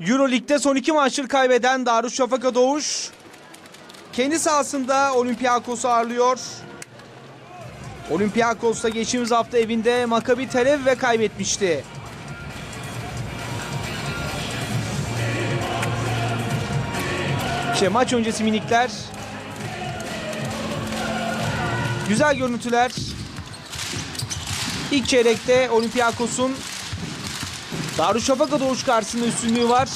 Euroleague'de son iki maçları kaybeden Darüşşafaka Doğuş kendi sahasında Olympiakos'u ağırlıyor. Olympiakos'ta geçtiğimiz hafta evinde Maccabi Tel Aviv'e kaybetmişti. İşte maç öncesi minikler. Güzel görüntüler. İlk çeyrekte Olympiakos'un Darüşşafaka Doğuş karşısında üstünlüğü var.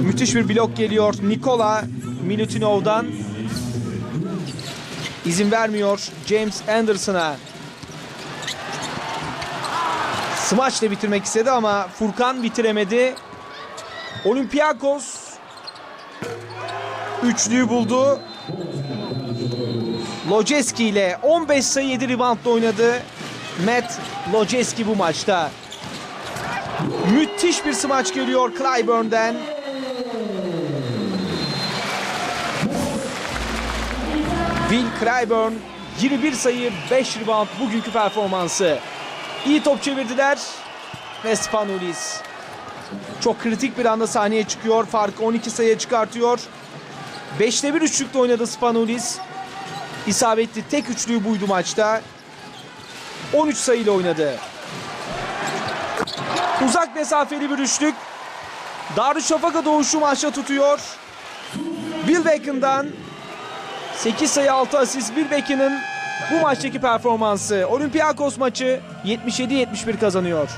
Müthiş bir blok geliyor Nikola Milutinov'dan. İzin vermiyor James Anderson'a. Smaç ile bitirmek istedi ama Furkan bitiremedi. Olympiakos üçlüyü buldu. Lojeski ile 15 sayı 7 reboundla oynadı. Matt Lojeski bu maçta. Müthiş bir smaç geliyor Clyburn'den. Will Clyburn 21 sayı 5 rebound bugünkü performansı. İyi top çevirdiler. Ve Spanulis çok kritik bir anda sahneye çıkıyor. Farkı 12 sayıya çıkartıyor. 5'te 1 üçlükle oynadı Spanulis. İsabetli tek üçlüğü buydu maçta. 13 sayıyla oynadı. Uzak mesafeli bir üçlük. Darüşşafaka doğuşu maçta tutuyor. Bill Beckham'dan 8 sayı 6 asist Bill Beckham'ın bu maçtaki performansı. Olympiakos maçı 77-71 kazanıyor.